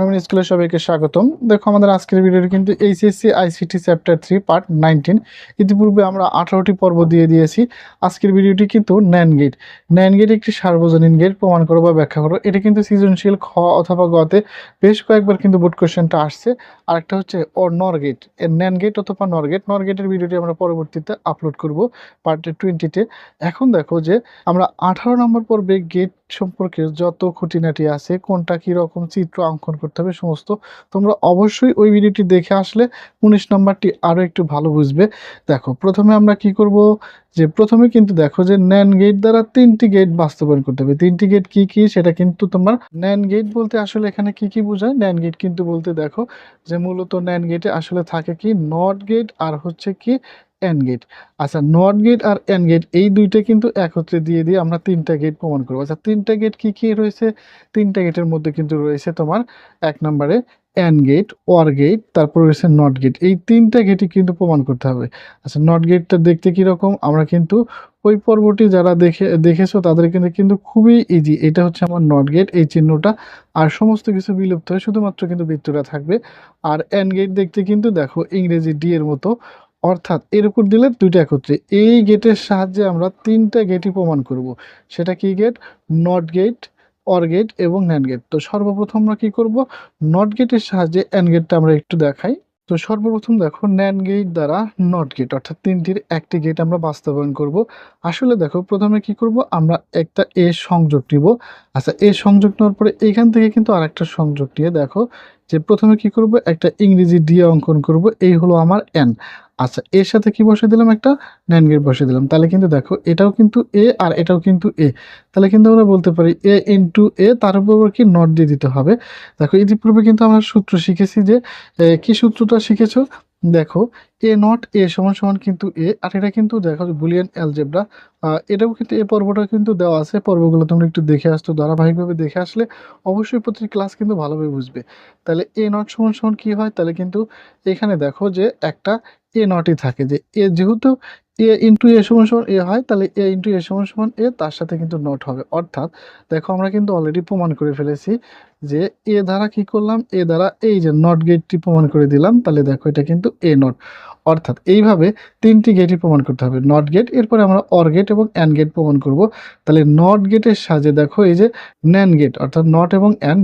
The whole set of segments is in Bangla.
নবীন স্কুলের সবাইকে স্বাগতম। দেখো, আমাদের আজকের ভিডিওটি কিন্তু HSC ICT chapter three, part nineteen. ইতিপূর্বে আমরা আঠারোটি পর্ব দিয়ে দিয়েছি। আজকের ভিডিওটি কিন্তু ন্যান গেট। ন্যান গেট একটি সার্বজনীন গেট, প্রমাণ করো বা ব্যাখ্যা করো। এটা কিন্তু সৃজনশীল খ অথবা গতে বেশ কয়েকবার কিন্তু বোর্ড কোয়েশ্চেনটা আসছে। আরেকটা হচ্ছে ও নর গেট। ন্যান গেট অথবা নর গেট। নর গেটের ভিডিওটি আমরা পরবর্তীতে আপলোড করব পার্ট টোয়েন্টিতে এখন দেখো যে আমরা আঠারো নম্বর পর্বে গেট সম্পর্কে যত খুঁটিনাটি আছে, কোনটা কি রকম চিত্র অঙ্কন হবে সমস্ত। তোমরা অবশ্যই ওই ভিডিওটি দেখে আসলে উনিশ নম্বরটি আরও একটু ভালো বুঝবে। দেখো, প্রথমে আমরা কি করব? যে প্রথমে কিন্তু দেখো যে ন্যান গেট দ্বারা তিনটি গেট বাস্তবায়ন করতে হবে। তিনটি গেট কি কি? সেটা কিন্তু তোমার ন্যান গেট বলতে আসলে এখানে কি কি বোঝায়? ন্যান গেট কিন্তু বলতে দেখো যে মূলত ন্যান গেটে আসলে থাকে কি? নট গেট আর হচ্ছে কি এন গেট আচ্ছা নট গেট আর এন গেট এই দুইটা কিন্তু একত্রে দিয়ে দিয়ে আমরা তিনটা গেট প্রমাণ করব। আচ্ছা তিনটা গেট কি কি রয়েছে? তিনটা গেটের মধ্যে কিন্তু রয়েছে তোমার এক নম্বরে এন গেট ওয়ার গেট তারপর রয়েছে নট গেট এই তিনটা গেটই কিন্তু প্রমাণ করতে হবে। আচ্ছা নট গেটটা দেখতে কীরকম? আমরা কিন্তু ওই পর্বটি যারা দেখে, দেখেছ, তাদের কিন্তু কিন্তু খুবই ইজি এটা হচ্ছে আমার নট গেট এই চিহ্নটা। আর সমস্ত কিছু বিলুপ্ত হয় শুধুমাত্র কিন্তু বৃত্তটা থাকবে। আর এন গেট দেখতে কিন্তু দেখো ইংরেজি ডি এর মতো অর্থাৎ এর উপর দিলে দুইটা একত্রে। এই গেটের সাহায্যে আমরা তিনটা গেটই প্রমাণ করব। সেটা কি gate not gate or gate এবং ন্যান গেট তো সর্বপ্রথম আমরা কি করব? নট গেটের সাহায্যে অ্যান গেটটা আমরা একটু দেখাই। তো সর্বপ্রথম দেখো ন্যান গেট দ্বারা নট গেট অর্থাৎ তিনটির একটি গেট আমরা বাস্তবায়ন করব। আসলে দেখো প্রথমে কি করব? আমরা একটা এ সংযোগ নিব। আচ্ছা এ সংযোগ নেওয়ার পরে এখান থেকে কিন্তু আরেকটা সংযোগ নিয়ে দেখো যে প্রথমে কি করব? একটা ইংরেজি দিয়ে অঙ্কন করব। এই হলো আমার এন আচ্ছা এর সাথে কি বসে দিলাম? একটা ন্যান গেট বসে দিলাম। তাহলে কিন্তু দেখো, এটাও কিন্তু এ আর এটাও কিন্তু এ তাহলে কিন্তু আমরা বলতে পারি এ ইন্টু এ তার উপর কি নট দিয়ে দিতে হবে। দেখো ইতিপূর্বে কিন্তু আমরা সূত্র শিখেছি যে কি সূত্রটা শিখেছো? দেখো এ নট এ সমান সমান কিন্তু এ আর এটা কিন্তু দেখো বুলিয়ান অ্যালজেব্রা এটাও কিন্তু এ পর্বটা কিন্তু দেওয়া আছে। পর্বগুলো তোমরা একটু দেখে আসতো, ধারাবাহিকভাবে দেখে আসলে অবশ্যই প্রতিটি ক্লাস কিন্তু ভালোভাবে বুঝবে। তাহলে এ নট সমান সমান কী হয়? তাহলে কিন্তু এখানে দেখো যে একটা এ নটই থাকে যে এ যেহেতু এ ইন্টু এ সমান সমান এ হয়, তাহলে এ ইন্টু এ সমান সমান এ তার সাথে কিন্তু নট হবে। অর্থাৎ দেখো আমরা কিন্তু অলরেডি প্রমাণ করে ফেলেছি যে এ দ্বারা কি করলাম? এ দ্বারা এই যে নট গেটটি প্রমাণ করে দিলাম, তাহলে দেখো এটা কিন্তু এ নট অর্থাৎ এইভাবে তিনটি গেটই প্রমাণ করতে হবে। নট গেট এরপরে আমরা অর গেট এবং অ্যান গেট প্রমাণ করব। তাহলে নট গেটের সাহায্যে দেখো এই যে ন্যান গেট অর্থাৎ নট এবং অ্যান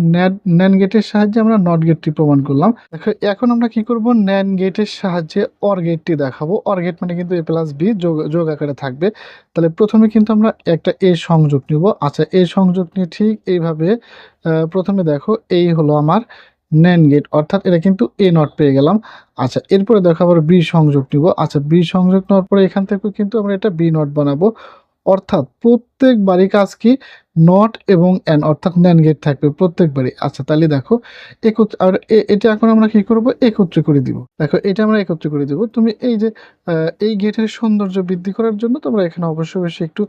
ন্যান গেটের সাহায্যে আমরা নট গেটটি প্রমাণ করলাম। দেখো, এখন আমরা কি করব? ন্যান গেটের সাহায্যে অর গেটটি দেখাবো। অর গেট মানে কিন্তু এ প্লাস বি যোগ যোগ আকারে থাকবে। তাহলে প্রথমে কিন্তু আমরা একটা এ সংযোগ নিব। আচ্ছা এ সংযোগ নিয়ে ঠিক এইভাবে প্রথমে দেখো, এই হলো আমার ন্যান গেট অর্থাৎ এটা কিন্তু এ নট পেয়ে গেলাম। আচ্ছা এরপরে দেখো আবার বি সংযোগ নিব। আচ্ছা বি সংযোগ নেওয়ার পরে এখান থেকে কিন্তু আমরা এটা বি নট বানাবো। অর্থাৎ প্রত্যেকবারই কাজ কি? নট এবং অ্যান অর্থাৎ ন্যান গেট থাকবে প্রত্যেকবারই। আচ্ছা তাহলে দেখো, একত্র আর এটা এখন আমরা কি করব? একত্রে করে দিব। দেখো, এটা আমরা একত্রে করে দিব। তুমি এই যে এই গেটের সৌন্দর্য বৃদ্ধি করার জন্য তোমরা এখানে অবশ্যই বেশি একটু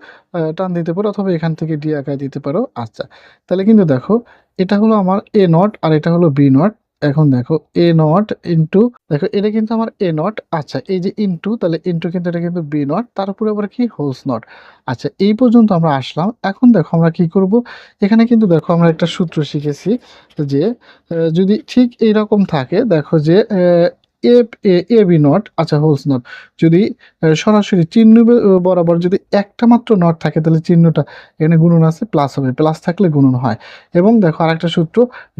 টান দিতে পারো অথবা এখান থেকে ডি আঁকায় দিতে পারো। আচ্ছা তাহলে কিন্তু দেখো, এটা হলো আমার এ নট আর এটা হলো বি নট এখন দেখো এ নট ইন্টু দেখো এটা কিন্তু আমার এ নট আচ্ছা এই যে ইন্টু তাহলে ইন্টু কিন্তু এটা কিন্তু বি নট তার উপরে আবার কি? হোলস নট আচ্ছা এই পর্যন্ত আমরা আসলাম। এখন দেখো আমরা কি করব? এখানে কিন্তু দেখো আমরা একটা সূত্র শিখেছি যে যদি ঠিক এইরকম থাকে, দেখো যে এ এ বি নট আচ্ছা হোলস নট। যদি সরাসরি চিহ্ন বরাবর যদি একটা মাত্র নট থাকে, তাহলে চিহ্নটা এখানে গুণন আছে প্লাস হবে। প্লাস থাকলে গুণন হয়। এবং দেখো আরেকটা সূত্র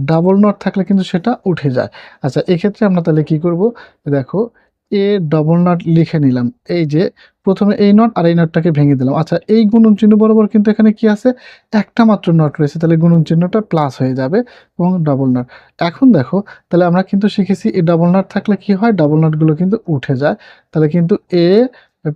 ডাবল নট থাকলে কিন্তু সেটা উঠে যায়। আচ্ছা এক্ষেত্রে আমরা তাহলে কি করব? দেখো এ ডবল নট লিখে নিলাম। এই যে, প্রথমে এই নট আর এই নটটাকে ভেঙে দিলাম। আচ্ছা এই গুণন চিহ্ন বরাবর কিন্তু এখানে কি আছে? একটা মাত্র নট রয়েছে, তাহলে গুণন চিহ্নটা প্লাস হয়ে যাবে এবং ডবল নট এখন দেখো, তাহলে আমরা কিন্তু শিখেছি, এই ডবল নট থাকলে কি হয়? ডবল নটগুলো কিন্তু উঠে যায়। তাহলে কিন্তু এ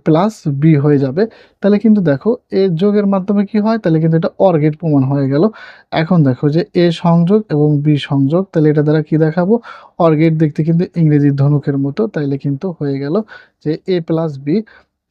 প্লাস বি হয়ে যাবে। তাহলে কিন্তু দেখো এ যোগের মাধ্যমে কি হয়? তাহলে কিন্তু এটা অর্গেট প্রমাণ হয়ে গেল। এখন দেখো যে এ সংযোগ এবং বি সংযোগ, তাহলে এটা দ্বারা কি দেখাবো? অর্গেট দেখতে কিন্তু ইংরেজি ধনুকের মতো, তাইলে কিন্তু হয়ে গেল যে এ প্লাস বি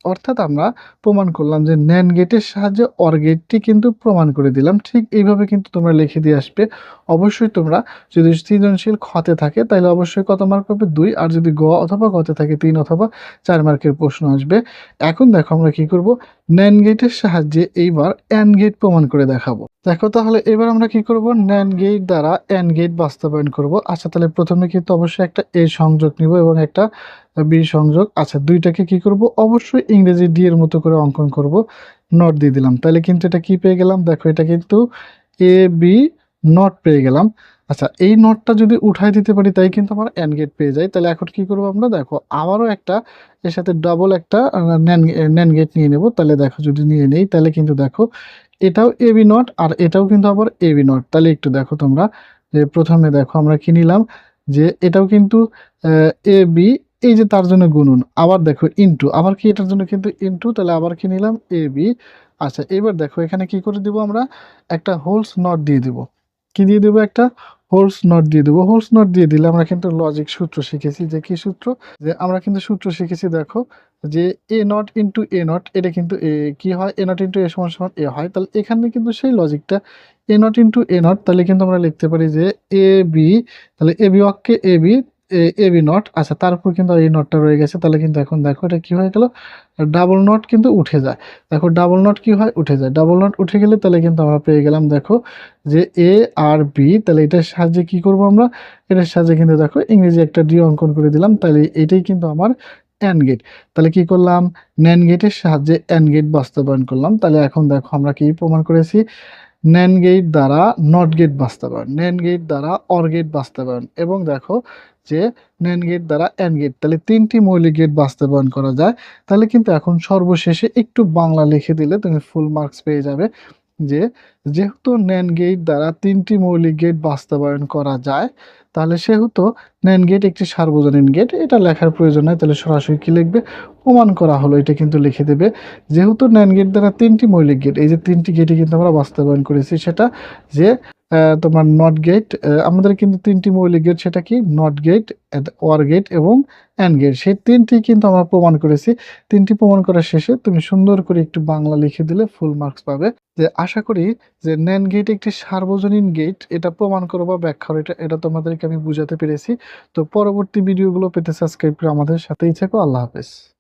অর্থাৎ আমরা প্রমাণ করলাম যে ন্যান গেটের সাহায্যে অর গেটটি কিন্তু প্রমাণ করে দিলাম। ঠিক এইভাবে কিন্তু তোমরা লিখে দিয়ে আসবে। অবশ্যই তোমরা যদি সৃজনশীল খতে থাকে, তাহলে অবশ্যই কত মার্ক পাবে? দুই। আর যদি গ অথবা গতে থাকে, তিন অথবা চার মার্কের প্রশ্ন আসবে। এখন দেখো আমরা কি করব? ন্যান গেটের সাহায্যে এইবার অ্যান গেট প্রমাণ করে দেখাবো। দেখো তাহলে এবার আমরা কি করব? ন্যান গেট দ্বারা অ্যান গেট বাস্তবায়ন করব। আচ্ছা তাহলে প্রথমে কিন্তু অবশ্যই একটা এ সংযোগ নিব এবং একটা বি সংযোগ। আচ্ছা দুইটাকে কি করব? অবশ্যই ইংরেজি ডি এর মতো করে অঙ্কন করব। নট দিয়ে দিলাম। তাহলে কিন্তু এটা কি পেয়ে গেলাম? দেখো, এটা কিন্তু এ বি নট পেয়ে গেলাম। আচ্ছা এই নটটা যদি উঠাই দিতে পারি, তাই কিন্তু আমরা অ্যান গেট পেয়ে যাই তাহলে এখন কি করব আমরা? দেখো, আবারও একটা, এর সাথে ডাবল একটা ন্যান গেট নিয়ে নেব। তাহলে দেখো, যদি নিয়ে নেই, তাহলে কিন্তু দেখো, এটাও এ বি নট আর এটাও কিন্তু আবার এ বি নট তাহলে একটু দেখো তোমরা, যে প্রথমে দেখো আমরা কি নিলাম, যে এটাও কিন্তু এ বি এই যে তার জন্য গুনুন, আবার দেখো ইনটু আবার কি এটার জন্য কিন্তু ইনটু তাহলে আবার কি নিলাম? এ বি আচ্ছা এবার দেখো এখানে কি করে দিব আমরা? একটা হোলস নট দিয়ে দিব। কি দিয়ে দেবো একটা? হোলস নট দিয়ে দেবো। হোলস নট দিয়ে দিলে আমরা কিন্তু লজিক সূত্র শিখেছি। যে কি সূত্র? যে আমরা কিন্তু সূত্র শিখেছি, দেখো, যে A not into A not এটা কিন্তু এ কি হয়? এ নট ইন্টু এ সমান সমান এ হয়। তাহলে এখানে কিন্তু সেই লজিকটা A not into A not তাহলে কিন্তু আমরা লিখতে পারি যে এ বি তাহলে এ বি অক্ষে A B A B not. আচ্ছা তারপর কিন্তু এই নটটা রয়ে গেছে। তাহলে কিন্তু এখন দেখো এটা কি হয়ে গেল? ডাবল নট কিন্তু উঠে যায়। দেখো ডাবল নট কি হয়? উঠে যায়। ডাবল নট উঠে গেলে তাহলে কিন্তু আমরা পেয়ে গেলাম দেখো যে এ আর বি। তাহলে এটার সাহায্যে কি করব আমরা? এটার সাহায্যে কিন্তু দেখো ইংরেজি একটা ডি অঙ্কন করে দিলাম। তাহলে এটাই কিন্তু আমার অ্যান গেট। তাহলে কি করলাম? ন্যান গেটের সাহায্যে অ্যান গেট বাস্তবায়ন করলাম। তাহলে এখন দেখো আমরা কি প্রমাণ করেছি? ন্যান গেট দ্বারা নট গেট বাস্তবায়ন ন্যান গেট দ্বারা অর গেট বাস্তবায়ন। এবং দেখো যে ন্যান গেট দ্বারা অ্যান গেট তাহলে তিনটি মৌলিক গেট বাস্তবায়ন করা যায়। তাহলে কিন্তু এখন সর্বশেষে একটু বাংলা লিখে দিলে তুমি ফুল মার্কস পেয়ে যাবে যে, যেহেতু ন্যান গেট দ্বারা তিনটি মৌলিক গেট বাস্তবায়ন করা যায়, তাহলে সেহেতু ন্যান গেট একটি সার্বজনীন গেট এটা লেখার প্রয়োজন নয় তাহলে সরাসরি কী লিখবে? প্রমাণ করা হলো, এটা কিন্তু লিখে দেবে। যেহেতু ন্যান গেট দ্বারা তিনটি মৌলিক গেট এই যে তিনটি গেটই কিন্তু আমরা বাস্তবায়ন করেছি, সেটা যে তোমার নট গেট আমাদের কিন্তু তিনটি মৌলিক গেট সেটা কি? নট গেট ওয়ার গেট এবং অ্যান্ড গেট সেই তিনটি কিন্তু আমরা প্রমাণ করেছি। তিনটি প্রমাণ করার শেষে তুমি সুন্দর করে একটু বাংলা লিখে দিলে ফুল মার্কস পাবে। যে আশা করি যে ন্যান গেট একটি সার্বজনীন গেট এটা প্রমাণ করো বা ব্যাখ্যা এটা এটা তোমাদেরকে আমি বুঝাতে পেরেছি। তো পরবর্তী ভিডিওগুলো পেতে সাবস্ক্রাইব করে আমাদের সাথেই থেকো। আল্লাহ হাফেজ।